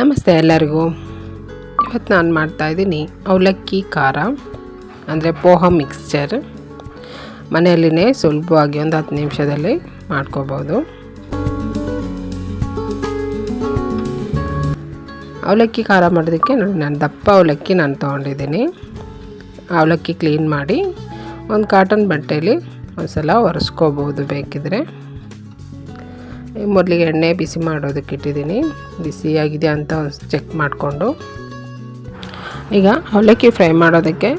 ನಮಸ್ತೆ ಎಲ್ಲರಿಗೂ. ಇವತ್ತು ನಾನು ಮಾಡ್ತಾಯಿದ್ದೀನಿ ಅವಲಕ್ಕಿ ಖಾರ, ಅಂದರೆ ಪೋಹ ಮಿಕ್ಸ್ಚರ್ ಮನೆಯಲ್ಲಿನೇ ಸುಲಭವಾಗಿ ಒಂದು ಹತ್ತು ನಿಮಿಷದಲ್ಲಿ ಮಾಡ್ಕೋಬೋದು. ಅವಲಕ್ಕಿ ಖಾರ ಮಾಡೋದಕ್ಕೆ ನೋಡಿ ನಾನು ದಪ್ಪ ಅವಲಕ್ಕಿ ನಾನು ತೊಗೊಂಡಿದ್ದೀನಿ. ಅವಲಕ್ಕಿ ಕ್ಲೀನ್ ಮಾಡಿ ಒಂದು ಕಾಟನ್ ಬಟ್ಟೆಯಲ್ಲಿ ಒಂದು ಸಲ ಒರೆಸ್ಕೋಬೋದು ಬೇಕಿದ್ರೆ. ಮೊದಲಿಗೆ ಎಣ್ಣೆ ಬಿಸಿ ಮಾಡೋದಕ್ಕೆ ಇಟ್ಟಿದ್ದೀನಿ. ಬಿಸಿಯಾಗಿದೆ ಅಂತ ಚೆಕ್ ಮಾಡಿಕೊಂಡು. ಈಗ ಅವಲಕ್ಕಿ ಫ್ರೈ ಮಾಡೋದಕ್ಕೆ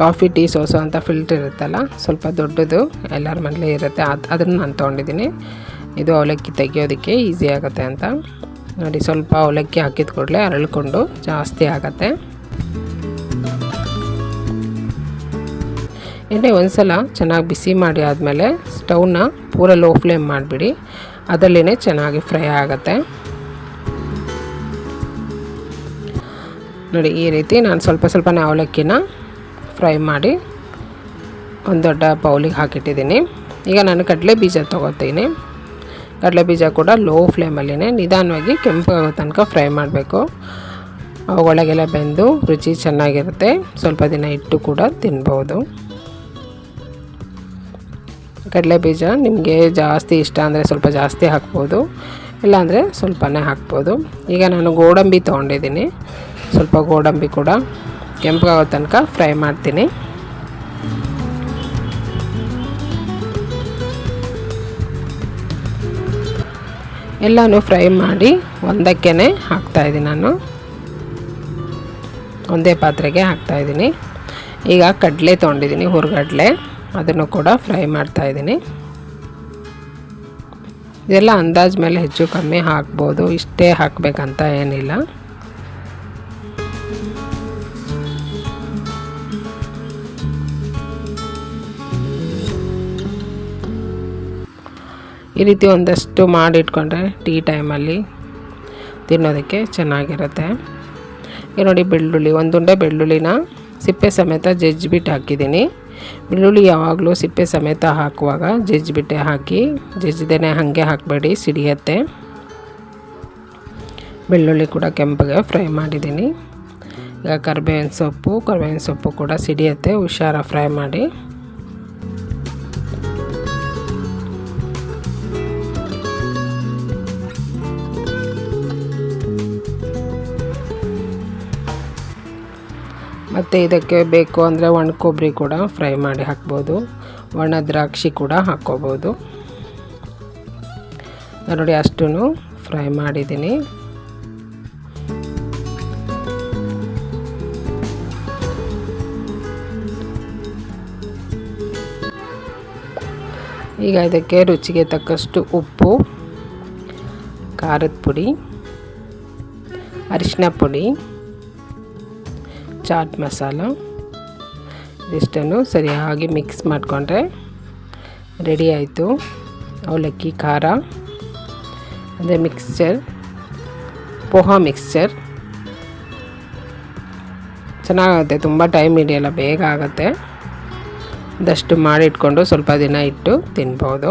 ಕಾಫಿ ಟೀ ಸೋಸು ಅಂತ ಫಿಲ್ಟರ್ ಇರುತ್ತಲ್ಲ, ಸ್ವಲ್ಪ ದೊಡ್ಡದು ಎಲ್ಲರ ಮನೇಲಿ ಇರುತ್ತೆ. ಅದು ಅದನ್ನು ನಾನು ತೊಗೊಂಡಿದ್ದೀನಿ. ಇದು ಅವಲಕ್ಕಿ ತೆಗಿಯೋದಕ್ಕೆ ಈಸಿ ಆಗುತ್ತೆ ಅಂತ. ನೋಡಿ, ಸ್ವಲ್ಪ ಅವಲಕ್ಕಿ ಹಾಕಿದ ಕೂಡಲೇ ಅರಳ್ಕೊಂಡು ಜಾಸ್ತಿ ಆಗುತ್ತೆ. ಎಣ್ಣೆ ಒಂದು ಸಲ ಚೆನ್ನಾಗಿ ಬಿಸಿ ಮಾಡಿ ಆದಮೇಲೆ ಸ್ಟವ್ನ ಪೂರ ಲೋ ಫ್ಲೇಮ್ ಮಾಡಿಬಿಡಿ. ಅದರಲ್ಲೇ ಚೆನ್ನಾಗಿ ಫ್ರೈ ಆಗುತ್ತೆ. ನೋಡಿ, ಈ ರೀತಿ ನಾನು ಸ್ವಲ್ಪ ಸ್ವಲ್ಪನೇ ಅವಲಕ್ಕಿನ ಫ್ರೈ ಮಾಡಿ ಒಂದು ದೊಡ್ಡ ಬೌಲಿಗೆ ಹಾಕಿಟ್ಟಿದ್ದೀನಿ. ಈಗ ನಾನು ಕಡಲೆ ಬೀಜ ತೊಗೋತೀನಿ. ಕಡಲೆ ಬೀಜ ಕೂಡ ಲೋ ಫ್ಲೇಮಲ್ಲಿನೇ ನಿಧಾನವಾಗಿ ಕೆಂಪಾಗೋ ತನಕ ಫ್ರೈ ಮಾಡಬೇಕು. ಅವುಗಳಿಗೆಲ್ಲ ಬೆಂದು ರುಚಿ ಚೆನ್ನಾಗಿರುತ್ತೆ. ಸ್ವಲ್ಪ ದಿನ ಇಟ್ಟು ಕೂಡ ತಿನ್ಬೋದು. ಕಡಲೆ ಬೀಜ ನಿಮಗೆ ಜಾಸ್ತಿ ಇಷ್ಟ ಅಂದರೆ ಸ್ವಲ್ಪ ಜಾಸ್ತಿ ಹಾಕ್ಬೋದು, ಇಲ್ಲಾಂದರೆ ಸ್ವಲ್ಪನೇ ಹಾಕ್ಬೋದು. ಈಗ ನಾನು ಗೋಡಂಬಿ ತೊಗೊಂಡಿದ್ದೀನಿ. ಸ್ವಲ್ಪ ಗೋಡಂಬಿ ಕೂಡ ಕೆಂಪಾಗೋ ತನಕ ಫ್ರೈ ಮಾಡ್ತೀನಿ. ಎಲ್ಲನೂ ಫ್ರೈ ಮಾಡಿ ಒಂದಕ್ಕೇ ಹಾಕ್ತಾಯಿದ್ದೀನಿ ನಾನು. ಒಂದೇ ಪಾತ್ರೆಗೆ ಹಾಕ್ತಾಯಿದ್ದೀನಿ ಈಗ ಕಡಲೆ ತೊಗೊಂಡಿದ್ದೀನಿ, ಹುರ್ಗಡ್ಲೆ. ಅದನ್ನು ಕೂಡ ಫ್ರೈ ಮಾಡ್ತಾ ಇದ್ದೀನಿ. ಇದೆಲ್ಲ ಅಂದಾಜು ಮೇಲೆ ಹೆಚ್ಚು ಕಮ್ಮಿ ಹಾಕ್ಬೋದು. ಇಷ್ಟೇ ಹಾಕಬೇಕಂತ ಏನಿಲ್ಲ. ಈ ರೀತಿ ಒಂದಷ್ಟು ಮಾಡಿಟ್ಕೊಂಡ್ರೆ ಟೀ ಟೈಮಲ್ಲಿ ತಿನ್ನೋದಕ್ಕೆ ಚೆನ್ನಾಗಿರುತ್ತೆ. ಈ ನೋಡಿ ಬೆಳ್ಳುಳ್ಳಿ, ಒಂದುಂಡೆ ಬೆಳ್ಳುಳ್ಳಿನ ಸಿಪ್ಪೆ ಸಮೇತ ಜಜ್ಜಿಬಿಟ್ಟು ಹಾಕಿದ್ದೀನಿ. ಬೆಳ್ಳುಳ್ಳಿ ಯಾವಾಗಲೂ ಸಿಪ್ಪೆ ಸಮೇತ ಹಾಕುವಾಗ ಜಜ್ಜಿಬಿಟ್ಟೆ ಹಾಕಿ, ಜಜ್ಜಿದೇನೆ ಹಾಗೆ ಹಾಕಬೇಡಿ, ಸಿಡಿಯತ್ತೆ. ಬೆಳ್ಳುಳ್ಳಿ ಕೂಡ ಕೆಂಪಗೆ ಫ್ರೈ ಮಾಡಿದ್ದೀನಿ. ಈಗ ಕರ್ಬೇವಿನ ಸೊಪ್ಪು ಕರ್ಬೇವಿನ ಸೊಪ್ಪು ಕೂಡ ಸಿಡಿಯತ್ತೆ, ಹುಷಾರ ಫ್ರೈ ಮಾಡಿ. ಮತ್ತು ಇದಕ್ಕೆ ಬೇಕು ಅಂದರೆ ಒಣ ಕೊಬ್ಬರಿ ಕೂಡ ಫ್ರೈ ಮಾಡಿ ಹಾಕ್ಬೋದು. ಒಣ ದ್ರಾಕ್ಷಿ ಕೂಡ ಹಾಕ್ಕೋಬೋದು. ನೋಡಿ ಅಷ್ಟೂ ಫ್ರೈ ಮಾಡಿದ್ದೀನಿ. ಈಗ ಇದಕ್ಕೆ ರುಚಿಗೆ ತಕ್ಕಷ್ಟು ಉಪ್ಪು, ಖಾರದ ಪುಡಿ, ಅರಿಶಿನ ಪುಡಿ ಚಾಟ್ ಮಸಾಲ, ಇದಿಷ್ಟನ್ನು ಸರಿಯಾಗಿ ಮಿಕ್ಸ್ ಮಾಡಿಕೊಂಡ್ರೆ ರೆಡಿ ಆಯಿತು. ಅವಲಕ್ಕಿ, ಖಾರ, ಅದೇ ಮಿಕ್ಸ್ಚರ್ ಪೋಹಾ ಮಿಕ್ಸ್ಚರ್ ಚೆನ್ನಾಗುತ್ತೆ ತುಂಬ ಟೈಮ್ ಹಿಡಿಯಲ್ಲ, ಬೇಗ ಆಗುತ್ತೆ. ಅದಷ್ಟು ಮಾಡಿಟ್ಕೊಂಡು ಸ್ವಲ್ಪ ದಿನ ಇಟ್ಟು ತಿನ್ಬೋದು.